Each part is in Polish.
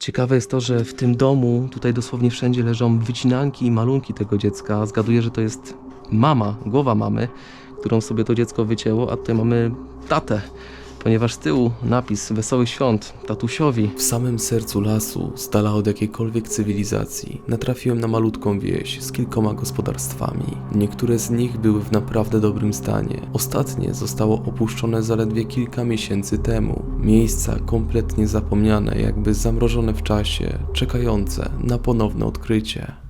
Ciekawe jest to, że w tym domu tutaj dosłownie wszędzie leżą wycinanki i malunki tego dziecka. Zgaduję, że to jest mama, głowa mamy, którą sobie to dziecko wycięło, a tutaj mamy tatę, ponieważ z tyłu napis Wesołych Świąt tatusiowi. W samym sercu lasu, z dala od jakiejkolwiek cywilizacji, natrafiłem na malutką wieś z kilkoma gospodarstwami. Niektóre z nich były w naprawdę dobrym stanie. Ostatnie zostało opuszczone zaledwie kilka miesięcy temu. Miejsca kompletnie zapomniane, jakby zamrożone w czasie, czekające na ponowne odkrycie.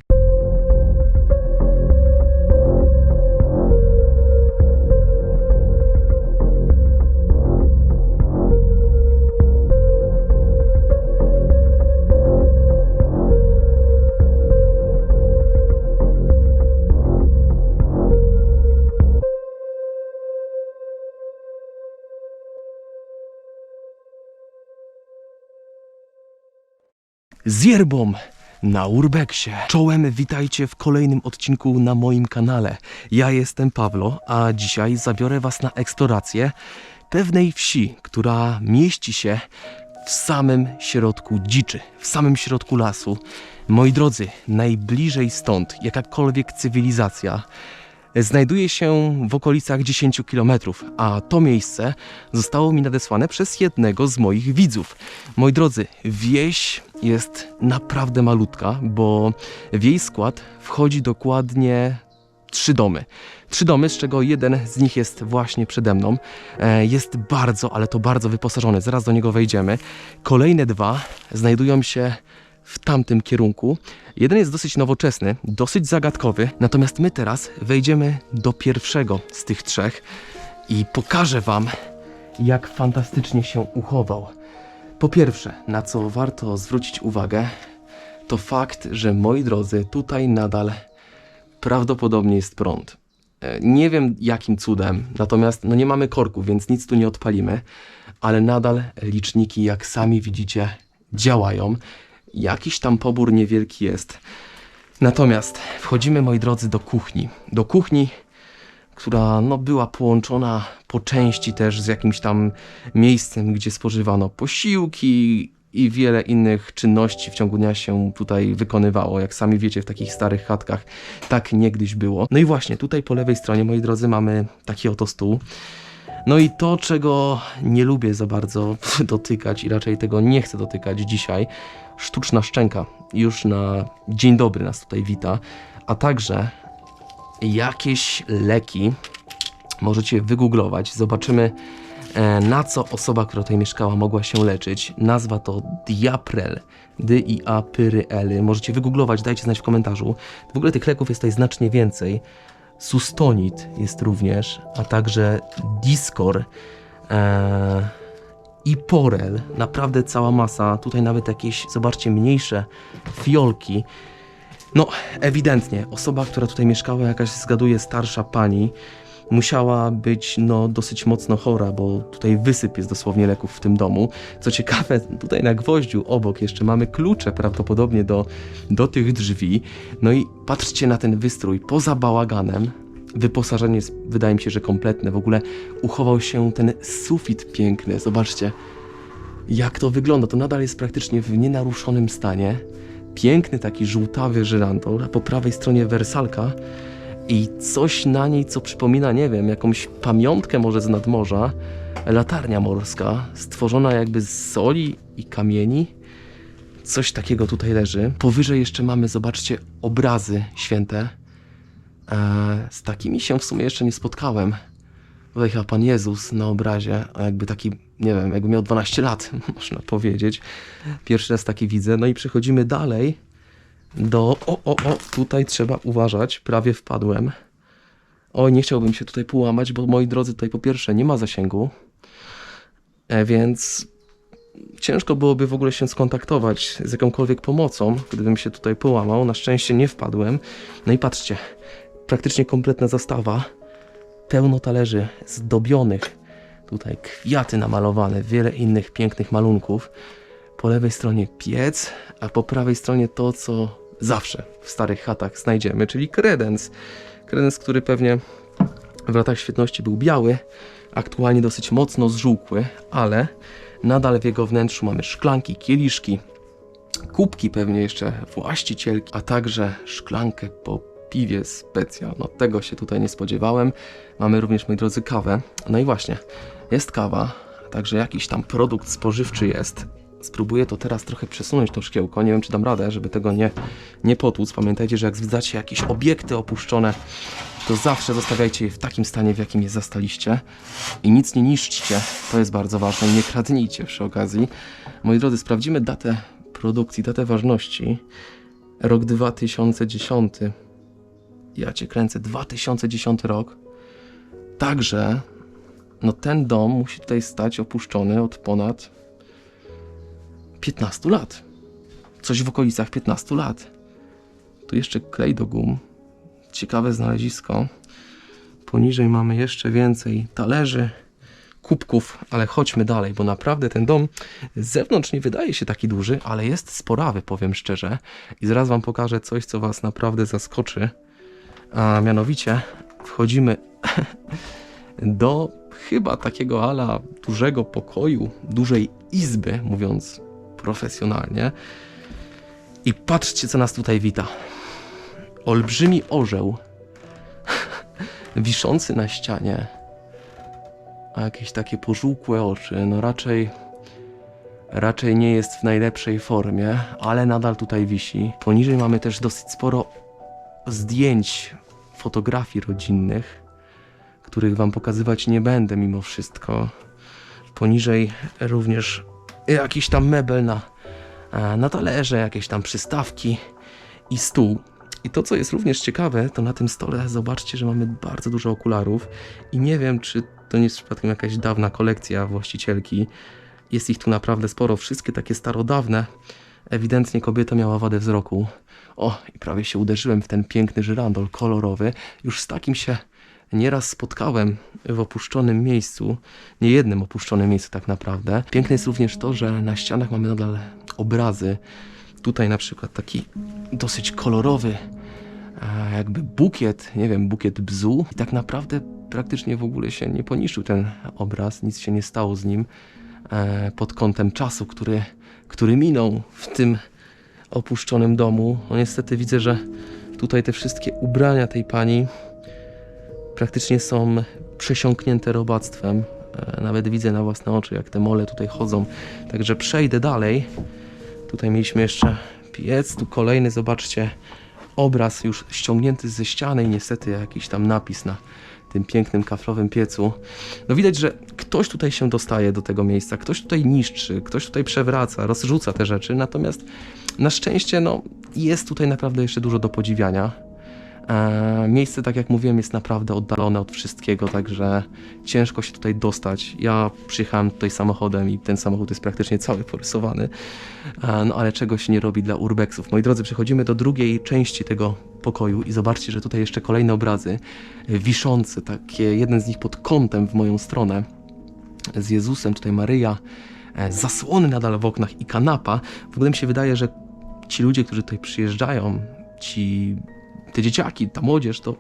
Z yerbą na Urbexie. Czołem witajcie w kolejnym odcinku na moim kanale. Ja jestem Pawlo, a dzisiaj zabiorę Was na eksplorację pewnej wsi, która mieści się w samym środku dziczy, w samym środku lasu. Moi drodzy, najbliżej stąd jakakolwiek cywilizacja znajduje się w okolicach 10 km, a to miejsce zostało mi nadesłane przez jednego z moich widzów. Moi drodzy, wieś jest naprawdę malutka, bo w jej skład wchodzi dokładnie trzy domy. Trzy domy, z czego jeden z nich jest właśnie przede mną. E, Jest bardzo, ale to bardzo wyposażony. Zaraz do niego wejdziemy. Kolejne dwa znajdują się w tamtym kierunku. Jeden jest dosyć nowoczesny, dosyć zagadkowy, natomiast my teraz wejdziemy do pierwszego z tych trzech i pokażę Wam, jak fantastycznie się uchował. Po pierwsze, na co warto zwrócić uwagę, to fakt, że moi drodzy, tutaj nadal prawdopodobnie jest prąd. E, Nie wiem jakim cudem, natomiast no nie mamy korków, więc nic tu nie odpalimy, ale nadal liczniki, jak sami widzicie, działają. Jakiś tam pobór niewielki jest. Natomiast wchodzimy, moi drodzy, do kuchni. Do kuchni, która no, była połączona po części też z jakimś tam miejscem, gdzie spożywano posiłki i wiele innych czynności w ciągu dnia się tutaj wykonywało. Jak sami wiecie, w takich starych chatkach tak niegdyś było. No i właśnie, tutaj po lewej stronie, moi drodzy, mamy taki oto stół. No i to, czego nie lubię za bardzo dotykać i raczej tego nie chcę dotykać dzisiaj, sztuczna szczęka już na dzień dobry nas tutaj wita, a także jakieś leki możecie wygooglować, zobaczymy e, na co osoba, która tutaj mieszkała mogła się leczyć. Nazwa to Diaprel, D-I-A-Pyry-L. Możecie wygooglować, dajcie znać w komentarzu. W ogóle tych leków jest tutaj znacznie więcej. Sustonit jest również, a także Discor e, i Porel. Naprawdę cała masa. Tutaj nawet jakieś, zobaczcie, mniejsze fiolki. No, ewidentnie, osoba, która tutaj mieszkała, jakaś zgaduje starsza pani, musiała być no, dosyć mocno chora, bo tutaj wysyp jest dosłownie leków w tym domu. Co ciekawe, tutaj na gwoździu obok jeszcze mamy klucze prawdopodobnie do, do tych drzwi. No i patrzcie na ten wystrój, poza bałaganem. Wyposażenie jest, wydaje mi się, że kompletne. W ogóle uchował się ten sufit piękny. Zobaczcie, jak to wygląda. To nadal jest praktycznie w nienaruszonym stanie. Piękny taki żółtawy żyrandol, po prawej stronie wersalka i coś na niej, co przypomina, nie wiem, jakąś pamiątkę może z nadmorza. Latarnia morska, stworzona jakby z soli i kamieni. Coś takiego tutaj leży. Powyżej jeszcze mamy, zobaczcie, obrazy święte. Eee, z takimi się w sumie jeszcze nie spotkałem. Tutaj chyba Pan Jezus na obrazie, a jakby taki, nie wiem, jakby miał 12 lat, można powiedzieć. Pierwszy raz taki widzę. No i przechodzimy dalej do... O, o, o, tutaj trzeba uważać, prawie wpadłem. Oj, nie chciałbym się tutaj połamać, bo moi drodzy, tutaj po pierwsze nie ma zasięgu, e, więc ciężko byłoby w ogóle się skontaktować z jakąkolwiek pomocą, gdybym się tutaj połamał. Na szczęście nie wpadłem. No i patrzcie, praktycznie kompletna zastawa, pełno talerzy zdobionych, tutaj kwiaty namalowane, wiele innych pięknych malunków. Po lewej stronie piec, a po prawej stronie to, co zawsze w starych chatach znajdziemy, czyli kredens. Kredens, który pewnie w latach świetności był biały, aktualnie dosyć mocno zżółkły, ale nadal w jego wnętrzu mamy szklanki, kieliszki, kubki pewnie jeszcze właścicielki, a także szklankę po piwie specja. No tego się tutaj nie spodziewałem. Mamy również, moi drodzy, kawę. No i właśnie, jest kawa, także jakiś tam produkt spożywczy jest. Spróbuję to teraz trochę przesunąć to szkiełko. Nie wiem, czy dam radę, żeby tego nie, nie potłuc. Pamiętajcie, że jak zwiedzacie jakieś obiekty opuszczone, to zawsze zostawiajcie je w takim stanie, w jakim je zastaliście. I nic nie niszczcie. To jest bardzo ważne. Nie kradnijcie przy okazji. Moi drodzy, sprawdzimy datę produkcji, datę ważności. Rok 2010. Ja cię kręcę. 2010 rok. Także, no ten dom musi tutaj stać opuszczony od ponad 15 lat. Coś w okolicach 15 lat. Tu jeszcze klej do gum. Ciekawe znalezisko. Poniżej mamy jeszcze więcej talerzy, kubków, ale chodźmy dalej, bo naprawdę ten dom z zewnątrz nie wydaje się taki duży, ale jest sporawy, powiem szczerze. I zaraz Wam pokażę coś, co Was naprawdę zaskoczy. A mianowicie wchodzimy do chyba takiego ala dużego pokoju, dużej izby, mówiąc profesjonalnie. I patrzcie, co nas tutaj wita. Olbrzymi orzeł wiszący na ścianie, a jakieś takie pożółkłe oczy, no raczej raczej nie jest w najlepszej formie, ale nadal tutaj wisi. Poniżej mamy też dosyć sporo zdjęć, fotografii rodzinnych, których wam pokazywać nie będę mimo wszystko. Poniżej również jakiś tam mebel na, e, na talerze, jakieś tam przystawki i stół. I to, co jest również ciekawe, to na tym stole zobaczcie, że mamy bardzo dużo okularów i nie wiem, czy to nie jest przypadkiem jakaś dawna kolekcja właścicielki. Jest ich tu naprawdę sporo, wszystkie takie starodawne. Ewidentnie kobieta miała wadę wzroku. O, i prawie się uderzyłem w ten piękny żyrandol kolorowy. Już z takim się nieraz spotkałem w opuszczonym miejscu, nie jednym opuszczonym miejscu tak naprawdę. Piękne jest również to, że na ścianach mamy nadal obrazy. Tutaj na przykład taki dosyć kolorowy, e, jakby bukiet, nie wiem, bukiet bzu. I tak naprawdę praktycznie w ogóle się nie poniszczył ten obraz, nic się nie stało z nim e, pod kątem czasu, który, który minął w tym opuszczonym domu. No niestety widzę, że tutaj te wszystkie ubrania tej pani praktycznie są przesiąknięte robactwem. E, Nawet widzę na własne oczy, jak te mole tutaj chodzą. Także przejdę dalej. Tutaj mieliśmy jeszcze piec, tu kolejny, zobaczcie, obraz już ściągnięty ze ściany i niestety jakiś tam napis na tym pięknym kaflowym piecu. No widać, że ktoś tutaj się dostaje do tego miejsca, ktoś tutaj niszczy, ktoś tutaj przewraca, rozrzuca te rzeczy, natomiast na szczęście no, jest tutaj naprawdę jeszcze dużo do podziwiania. E, miejsce, tak jak mówiłem, jest naprawdę oddalone od wszystkiego, także ciężko się tutaj dostać. Ja przyjechałem tutaj samochodem i ten samochód jest praktycznie cały porysowany, e, no ale czego się nie robi dla urbexów. Moi drodzy, przechodzimy do drugiej części tego pokoju i zobaczcie, że tutaj jeszcze kolejne obrazy e, wiszące, takie, jeden z nich pod kątem w moją stronę, z Jezusem, tutaj Maryja, zasłony nadal w oknach i kanapa. W ogóle mi się wydaje, że ci ludzie, którzy tutaj przyjeżdżają, ci te dzieciaki, ta młodzież, to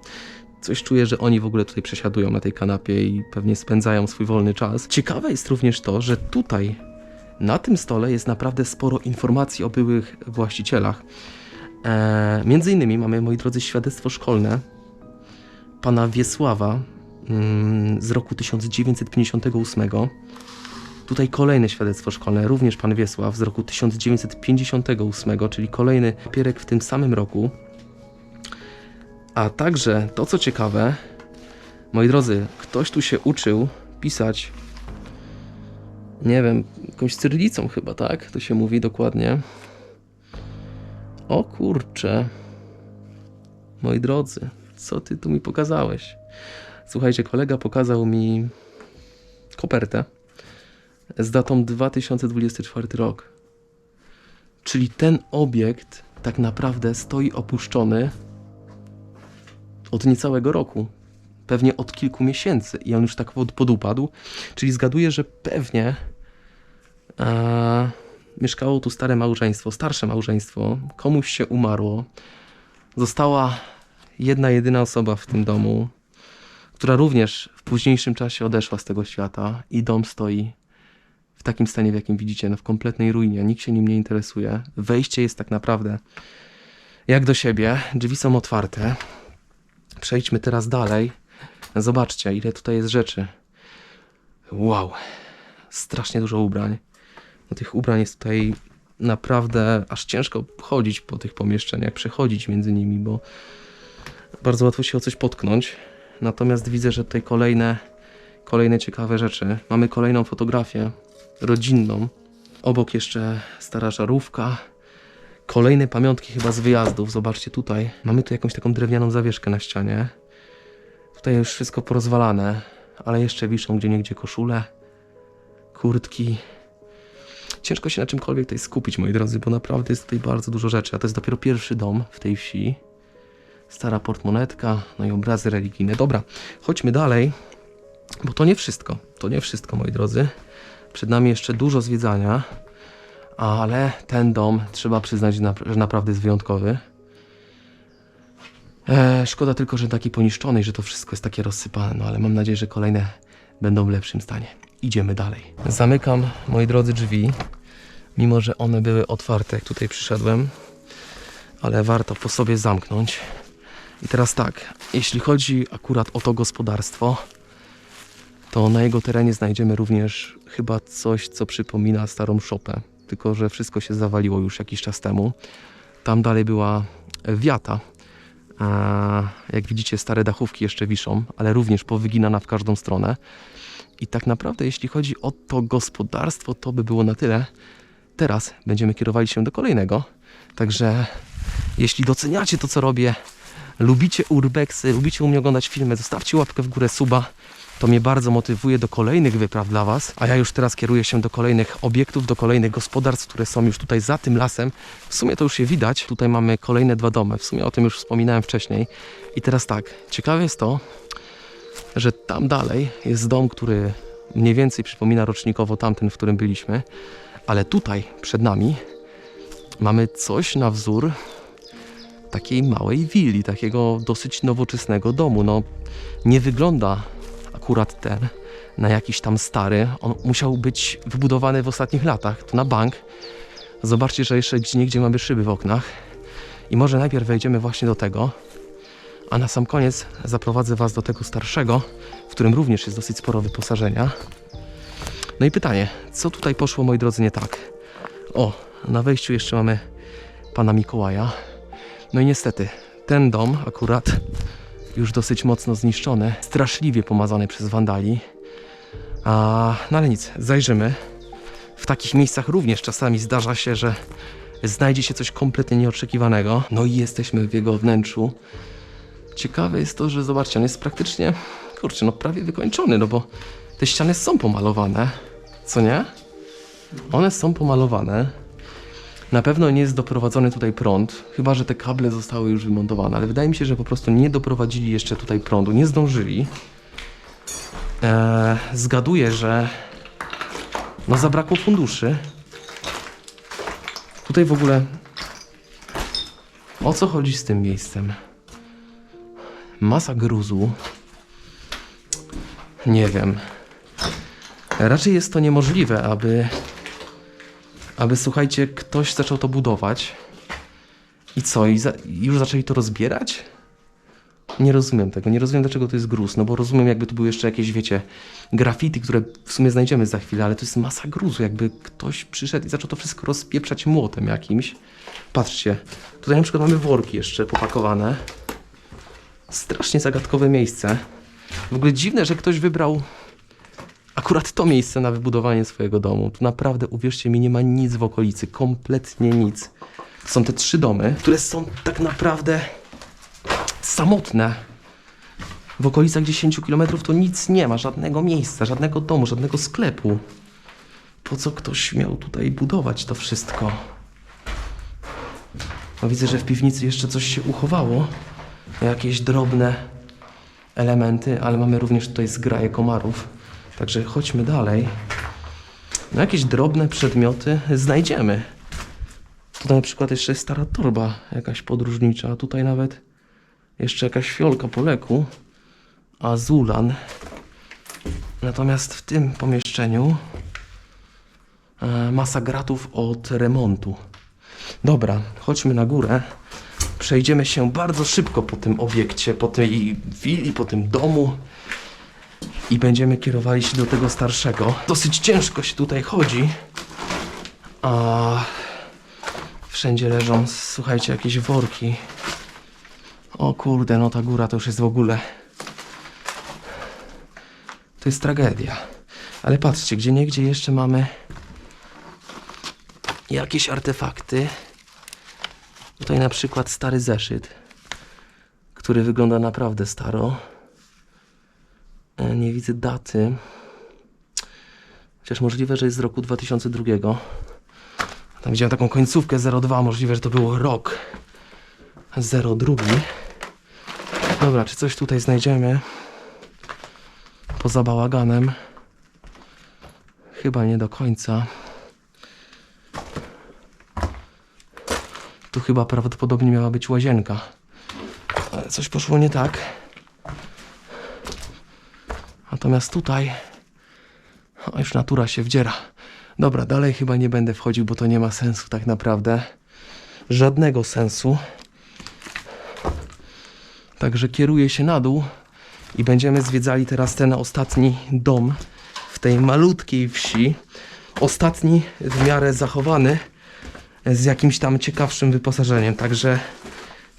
coś czuję, że oni w ogóle tutaj przesiadują na tej kanapie i pewnie spędzają swój wolny czas. Ciekawe jest również to, że tutaj na tym stole jest naprawdę sporo informacji o byłych właścicielach. E, między innymi mamy, moi drodzy, świadectwo szkolne pana Wiesława mm, z roku 1958. Tutaj kolejne świadectwo szkolne, również pan Wiesław z roku 1958, czyli kolejny papierek w tym samym roku. A także to, co ciekawe, moi drodzy, ktoś tu się uczył pisać, nie wiem, jakąś cyrylicą chyba, tak? To się mówi dokładnie. O kurcze. Moi drodzy, co ty tu mi pokazałeś? Słuchajcie, kolega pokazał mi kopertę z datą 2024 rok. Czyli ten obiekt tak naprawdę stoi opuszczony od niecałego roku. Pewnie od kilku miesięcy i on już tak pod, podupadł. Czyli zgaduję, że pewnie e, mieszkało tu stare małżeństwo, starsze małżeństwo, komuś się umarło. Została jedna, jedyna osoba w tym domu, która również w późniejszym czasie odeszła z tego świata i dom stoi w takim stanie, w jakim widzicie, no w kompletnej ruinie, nikt się nim nie interesuje. Wejście jest tak naprawdę jak do siebie, drzwi są otwarte. Przejdźmy teraz dalej. Zobaczcie, ile tutaj jest rzeczy. Wow, strasznie dużo ubrań. No, tych ubrań jest tutaj naprawdę aż ciężko chodzić po tych pomieszczeniach, przechodzić między nimi, bo bardzo łatwo się o coś potknąć. Natomiast widzę, że tutaj kolejne, kolejne ciekawe rzeczy. Mamy kolejną fotografię rodzinną. Obok jeszcze stara żarówka. Kolejne pamiątki chyba z wyjazdów. Zobaczcie tutaj. Mamy tu jakąś taką drewnianą zawieszkę na ścianie. Tutaj już wszystko porozwalane, ale jeszcze wiszą gdzie niegdzie koszule, kurtki. Ciężko się na czymkolwiek tutaj skupić, moi drodzy, bo naprawdę jest tutaj bardzo dużo rzeczy. A to jest dopiero pierwszy dom w tej wsi. Stara portmonetka, no i obrazy religijne. Dobra, chodźmy dalej, bo to nie wszystko. To nie wszystko, moi drodzy. Przed nami jeszcze dużo zwiedzania, ale ten dom trzeba przyznać, że nap- że naprawdę jest wyjątkowy. E, szkoda tylko, że taki poniszczony i że to wszystko jest takie rozsypane, no ale mam nadzieję, że kolejne będą w lepszym stanie. Idziemy dalej. Zamykam, moi drodzy, drzwi, mimo że one były otwarte, jak tutaj przyszedłem, ale warto po sobie zamknąć. I teraz tak, jeśli chodzi akurat o to gospodarstwo, to na jego terenie znajdziemy również chyba coś, co przypomina starą szopę, tylko że wszystko się zawaliło już jakiś czas temu. Tam dalej była wiata. Jak widzicie, stare dachówki jeszcze wiszą, ale również powyginana w każdą stronę. I tak naprawdę, jeśli chodzi o to gospodarstwo, to by było na tyle. Teraz będziemy kierowali się do kolejnego. Także jeśli doceniacie to, co robię, lubicie urbexy, lubicie u mnie oglądać filmy, zostawcie łapkę w górę suba. To mnie bardzo motywuje do kolejnych wypraw dla Was. A ja już teraz kieruję się do kolejnych obiektów, do kolejnych gospodarstw, które są już tutaj za tym lasem. W sumie to już się widać. Tutaj mamy kolejne dwa domy. W sumie o tym już wspominałem wcześniej. I teraz tak, ciekawe jest to, że tam dalej jest dom, który mniej więcej przypomina rocznikowo tamten, w którym byliśmy. Ale tutaj przed nami mamy coś na wzór takiej małej willi, takiego dosyć nowoczesnego domu. No, nie wygląda akurat ten na jakiś tam stary. On musiał być wybudowany w ostatnich latach. To na bank. Zobaczcie, że jeszcze gdzie niegdzie mamy szyby w oknach. I może najpierw wejdziemy właśnie do tego, a na sam koniec zaprowadzę Was do tego starszego, w którym również jest dosyć sporo wyposażenia. No i pytanie, co tutaj poszło, moi drodzy, nie tak? O, na wejściu jeszcze mamy pana Mikołaja. No i niestety, ten dom akurat już dosyć mocno zniszczony, straszliwie pomazany przez wandali. A, no ale nic, zajrzymy. W takich miejscach również czasami zdarza się, że znajdzie się coś kompletnie nieoczekiwanego. No i jesteśmy w jego wnętrzu. Ciekawe jest to, że zobaczcie, on jest praktycznie, kurczę, no prawie wykończony, no bo te ściany są pomalowane, co nie? One są pomalowane. Na pewno nie jest doprowadzony tutaj prąd, chyba że te kable zostały już wymontowane, ale wydaje mi się, że po prostu nie doprowadzili jeszcze tutaj prądu, nie zdążyli. Eee, zgaduję, że no zabrakło funduszy. Tutaj w ogóle o co chodzi z tym miejscem? Masa gruzu. Nie wiem. Raczej jest to niemożliwe, aby aby słuchajcie, ktoś zaczął to budować. I co? I za, i już zaczęli to rozbierać? Nie rozumiem tego. Nie rozumiem, dlaczego to jest gruz. No bo rozumiem, jakby tu były jeszcze jakieś, wiecie, graffiti, które w sumie znajdziemy za chwilę, ale to jest masa gruzu. Jakby ktoś przyszedł i zaczął to wszystko rozpieprzać młotem jakimś. Patrzcie, tutaj na przykład mamy worki jeszcze popakowane. Strasznie zagadkowe miejsce. W ogóle dziwne, że ktoś wybrał akurat to miejsce na wybudowanie swojego domu. Tu naprawdę, uwierzcie mi, nie ma nic w okolicy, kompletnie nic. Są te trzy domy, które są tak naprawdę samotne. W okolicach 10 km to nic nie ma, żadnego miejsca, żadnego domu, żadnego sklepu. Po co ktoś miał tutaj budować to wszystko? No widzę, że w piwnicy jeszcze coś się uchowało. Jakieś drobne elementy, ale mamy również tutaj zgraje komarów. Także chodźmy dalej. No jakieś drobne przedmioty znajdziemy. Tutaj na przykład jeszcze jest stara torba jakaś podróżnicza, a tutaj nawet jeszcze jakaś fiolka po leku. Azulan. Natomiast w tym pomieszczeniu E, masa gratów od remontu. Dobra, chodźmy na górę. Przejdziemy się bardzo szybko po tym obiekcie, po tej willi, po tym domu i będziemy kierowali się do tego starszego. Dosyć ciężko się tutaj chodzi, a wszędzie leżą, słuchajcie, jakieś worki. O kurde, no ta góra to już jest w ogóle. To jest tragedia. Ale patrzcie, gdzie niegdzie jeszcze mamy jakieś artefakty. Tutaj na przykład stary zeszyt, który wygląda naprawdę staro. E, Nie widzę daty. Chociaż możliwe, że jest z roku 2002. Tam widziałem taką końcówkę 02, możliwe, że to był rok 02. Dobra, czy coś tutaj znajdziemy? Poza bałaganem. Chyba nie do końca. Tu chyba prawdopodobnie miała być łazienka. Ale coś poszło nie tak. Natomiast tutaj. O, już natura się wdziera. Dobra, dalej chyba nie będę wchodził, bo to nie ma sensu tak naprawdę. Żadnego sensu. Także kieruję się na dół i będziemy zwiedzali teraz ten ostatni dom w tej malutkiej wsi. Ostatni w miarę zachowany z jakimś tam ciekawszym wyposażeniem, także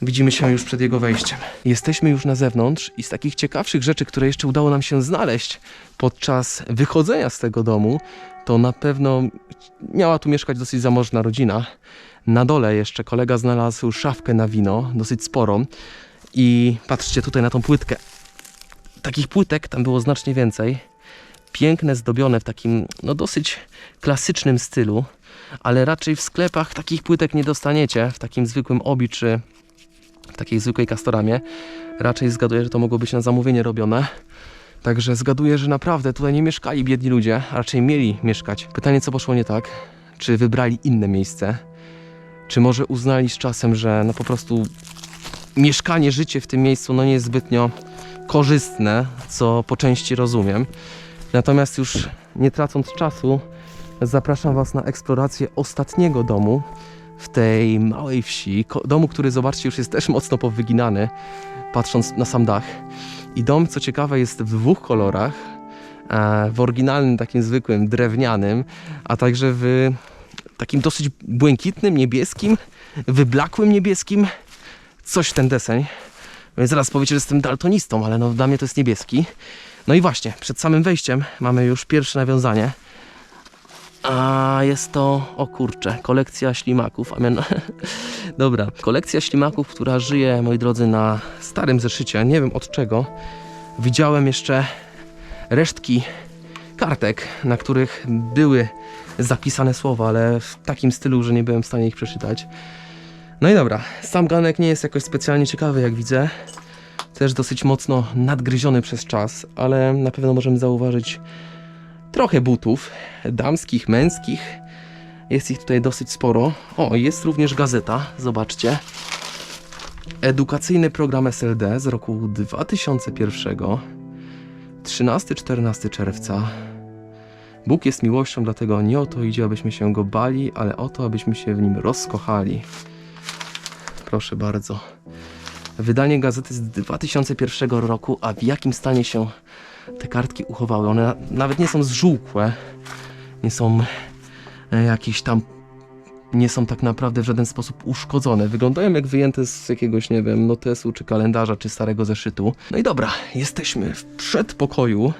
widzimy się już przed jego wejściem. Jesteśmy już na zewnątrz i z takich ciekawszych rzeczy, które jeszcze udało nam się znaleźć podczas wychodzenia z tego domu, to na pewno miała tu mieszkać dosyć zamożna rodzina. Na dole jeszcze kolega znalazł szafkę na wino, dosyć sporą. I patrzcie tutaj na tą płytkę. Takich płytek tam było znacznie więcej. Piękne, zdobione w takim no dosyć klasycznym stylu, ale raczej w sklepach takich płytek nie dostaniecie, w takim zwykłym obi czy w takiej zwykłej kastoramie. Raczej zgaduję, że to mogło być na zamówienie robione. Także zgaduję, że naprawdę tutaj nie mieszkali biedni ludzie, a raczej mieli mieszkać. Pytanie, co poszło nie tak? Czy wybrali inne miejsce? Czy może uznali z czasem, że no po prostu mieszkanie, życie w tym miejscu no nie jest zbytnio korzystne, co po części rozumiem. Natomiast już nie tracąc czasu, zapraszam Was na eksplorację ostatniego domu w tej małej wsi. Domu, który zobaczcie już jest też mocno powyginany, patrząc na sam dach. I dom, co ciekawe, jest w dwóch kolorach. e, W oryginalnym, takim zwykłym, drewnianym, a także w takim dosyć błękitnym, niebieskim, wyblakłym niebieskim. Coś ten deseń. Więc zaraz powiecie, że jestem daltonistą, ale no dla mnie to jest niebieski. No i właśnie, przed samym wejściem mamy już pierwsze nawiązanie. A jest to, o kurczę, kolekcja ślimaków, a miano... Dobra, kolekcja ślimaków, która żyje, moi drodzy, na starym zeszycie, nie wiem od czego. Widziałem jeszcze resztki kartek, na których były zapisane słowa, ale w takim stylu, że nie byłem w stanie ich przeczytać. No i dobra, sam ganek nie jest jakoś specjalnie ciekawy, jak widzę. Też dosyć mocno nadgryziony przez czas, ale na pewno możemy zauważyć trochę butów damskich, męskich. Jest ich tutaj dosyć sporo. O, jest również gazeta, zobaczcie. Edukacyjny program SLD z roku 2001. 13-14 czerwca. Bóg jest miłością, dlatego nie o to idzie, abyśmy się go bali, ale o to, abyśmy się w nim rozkochali. Proszę bardzo. Wydanie gazety z 2001 roku, a w jakim stanie się te kartki uchowały? One na- nawet nie są zżółkłe, nie są e, jakieś tam, nie są tak naprawdę w żaden sposób uszkodzone. Wyglądają jak wyjęte z jakiegoś, nie wiem, notesu, czy kalendarza, czy starego zeszytu. No i dobra, jesteśmy w przedpokoju.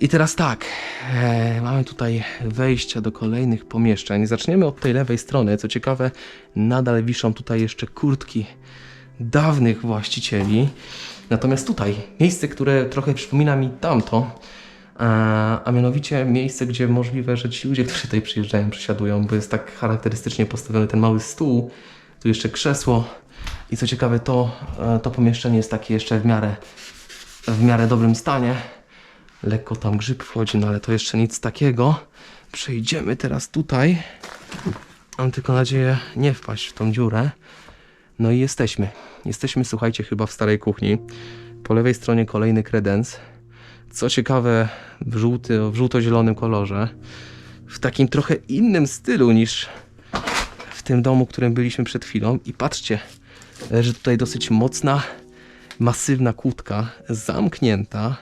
I teraz tak, e, mamy tutaj wejścia do kolejnych pomieszczeń. Zaczniemy od tej lewej strony. Co ciekawe, nadal wiszą tutaj jeszcze kurtki dawnych właścicieli. Natomiast tutaj miejsce, które trochę przypomina mi tamto, a, a mianowicie miejsce, gdzie możliwe, że ci ludzie, którzy tutaj przyjeżdżają, przesiadują, bo jest tak charakterystycznie postawiony ten mały stół, tu jeszcze krzesło i co ciekawe, to, e, to pomieszczenie jest takie jeszcze w miarę, w miarę dobrym stanie. Lekko tam grzyb wchodzi, no ale to jeszcze nic takiego. Przejdziemy teraz tutaj. Mam tylko nadzieję nie wpaść w tą dziurę. No i jesteśmy. Jesteśmy, słuchajcie, chyba w starej kuchni. Po lewej stronie kolejny kredens. Co ciekawe, w, żółty, w żółto-zielonym kolorze. w takim trochę innym stylu niż w tym domu, w którym byliśmy przed chwilą. I patrzcie, leży tutaj dosyć mocna, masywna kłódka, zamknięta.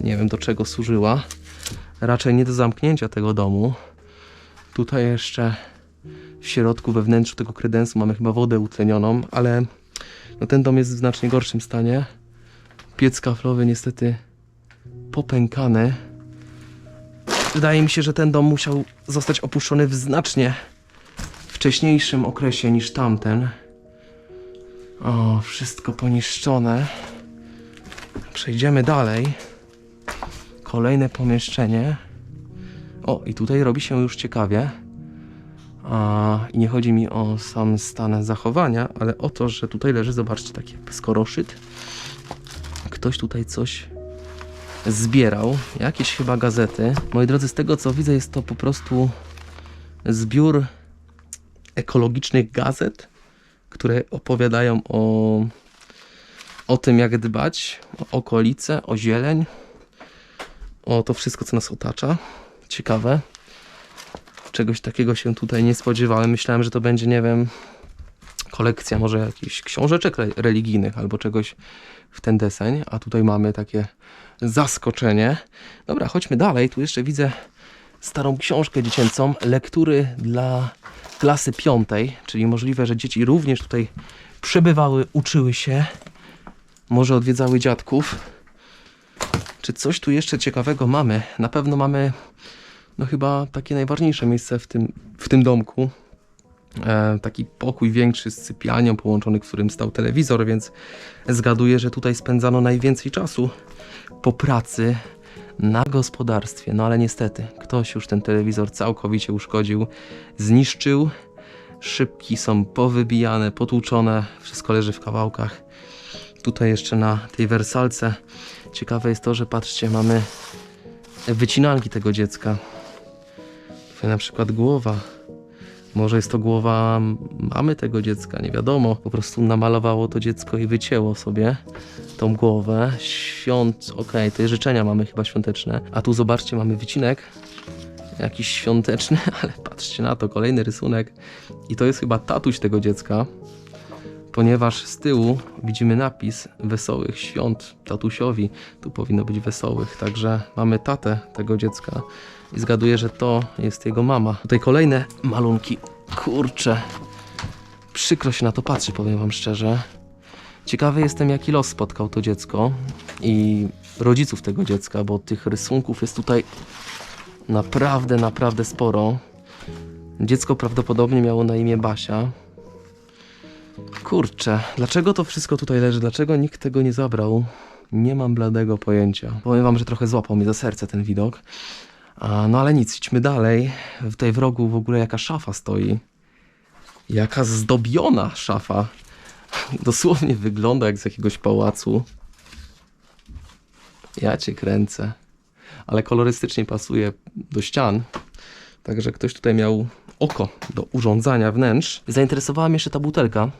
Nie wiem do czego służyła. Raczej nie do zamknięcia tego domu. Tutaj jeszcze w środku, we wnętrzu tego kredensu mamy chyba wodę utlenioną, ale no ten dom jest w znacznie gorszym stanie. Piec kaflowy niestety popękany. Wydaje mi się, że ten dom musiał zostać opuszczony w znacznie wcześniejszym okresie niż tamten. O, wszystko poniszczone. Przejdziemy dalej. Kolejne pomieszczenie. O, i tutaj robi się już ciekawie. I nie chodzi mi o sam stan zachowania, ale o to, że tutaj leży, zobaczcie, taki jakby skoroszyt. Ktoś tutaj coś zbierał, jakieś chyba gazety. Moi drodzy, z tego co widzę, jest to po prostu zbiór ekologicznych gazet, które opowiadają o, o tym, jak dbać o okolice, o zieleń, o to wszystko, co nas otacza. Ciekawe. Czegoś takiego się tutaj nie spodziewałem. Myślałem, że to będzie, nie wiem, kolekcja może jakichś książeczek re- religijnych albo czegoś w ten deseń, a tutaj mamy takie zaskoczenie. Dobra, chodźmy dalej. Tu jeszcze widzę starą książkę dziecięcą, lektury dla klasy piątej, czyli możliwe, że dzieci również tutaj przebywały, uczyły się, może odwiedzały dziadków. Czy coś tu jeszcze ciekawego mamy? Na pewno mamy, no chyba takie najważniejsze miejsce w tym, w tym domku. E, taki pokój większy z sypialnią połączony, w którym stał telewizor, więc zgaduję, że tutaj spędzano najwięcej czasu po pracy na gospodarstwie. No ale niestety, ktoś już ten telewizor całkowicie uszkodził, zniszczył. Szybki są powybijane, potłuczone, wszystko leży w kawałkach. Tutaj jeszcze na tej wersalce ciekawe jest to, że patrzcie, mamy wycinanki tego dziecka. Na przykład głowa. Może jest to głowa mamy tego dziecka, nie wiadomo. Po prostu namalowało to dziecko i wycięło sobie tą głowę. Świąt, okej, to życzenia mamy chyba świąteczne. A tu zobaczcie, mamy wycinek jakiś świąteczny, ale patrzcie na to, kolejny rysunek. I to jest chyba tatuś tego dziecka, ponieważ z tyłu widzimy napis Wesołych Świąt tatusiowi. Tu powinno być wesołych, także mamy tatę tego dziecka i zgaduję, że to jest jego mama. Tutaj kolejne malunki. Kurczę, przykro się na to patrzy, powiem wam szczerze. Ciekawy jestem, jaki los spotkał to dziecko i rodziców tego dziecka, bo tych rysunków jest tutaj naprawdę, naprawdę sporo. Dziecko prawdopodobnie miało na imię Basia. Kurczę, dlaczego to wszystko tutaj leży? Dlaczego nikt tego nie zabrał? Nie mam bladego pojęcia. Powiem wam, że trochę złapał mnie za serce ten widok. No ale nic, idźmy dalej. Tutaj w rogu w ogóle jaka szafa stoi. Jaka zdobiona szafa. Dosłownie wygląda jak z jakiegoś pałacu. Ja cię kręcę. Ale kolorystycznie pasuje do ścian. Także ktoś tutaj miał oko do urządzania wnętrz. Zainteresowała mnie jeszcze ta butelka.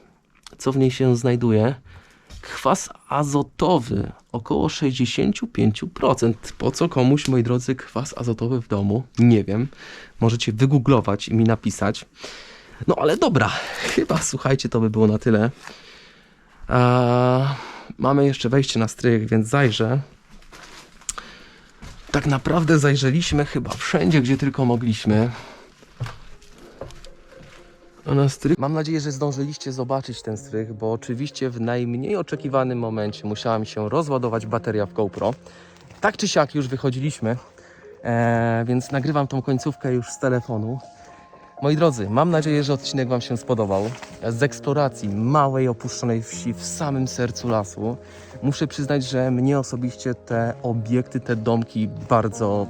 Co w niej się znajduje? Kwas azotowy, około 65%. Po co komuś, moi drodzy, kwas azotowy w domu? Nie wiem. Możecie wygooglować i mi napisać. No ale dobra, chyba słuchajcie, to by było na tyle. A, mamy jeszcze wejście na strych, więc zajrzę. Tak naprawdę zajrzeliśmy chyba wszędzie, gdzie tylko mogliśmy. Na strych... Mam nadzieję, że zdążyliście zobaczyć ten strych, bo oczywiście w najmniej oczekiwanym momencie musiała mi się rozładować bateria w GoPro. Tak czy siak już wychodziliśmy, e, więc nagrywam tą końcówkę już z telefonu. Moi drodzy, mam nadzieję, że odcinek Wam się spodobał. Z eksploracji małej, opuszczonej wsi w samym sercu lasu. Muszę przyznać, że mnie osobiście te obiekty, te domki bardzo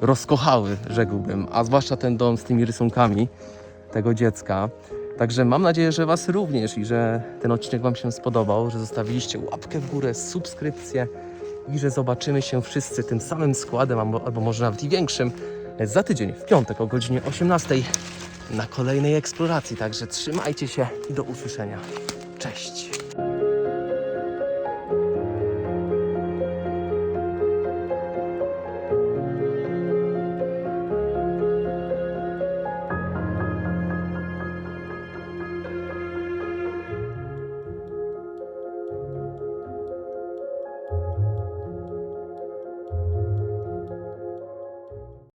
rozkochały, rzekłbym. A zwłaszcza ten dom z tymi rysunkami tego dziecka. Także mam nadzieję, że Was również i że ten odcinek Wam się spodobał, że zostawiliście łapkę w górę, subskrypcję i że zobaczymy się wszyscy tym samym składem, albo, albo może nawet i większym, za tydzień, w piątek o godzinie 18 na kolejnej eksploracji. Także trzymajcie się i do usłyszenia. Cześć!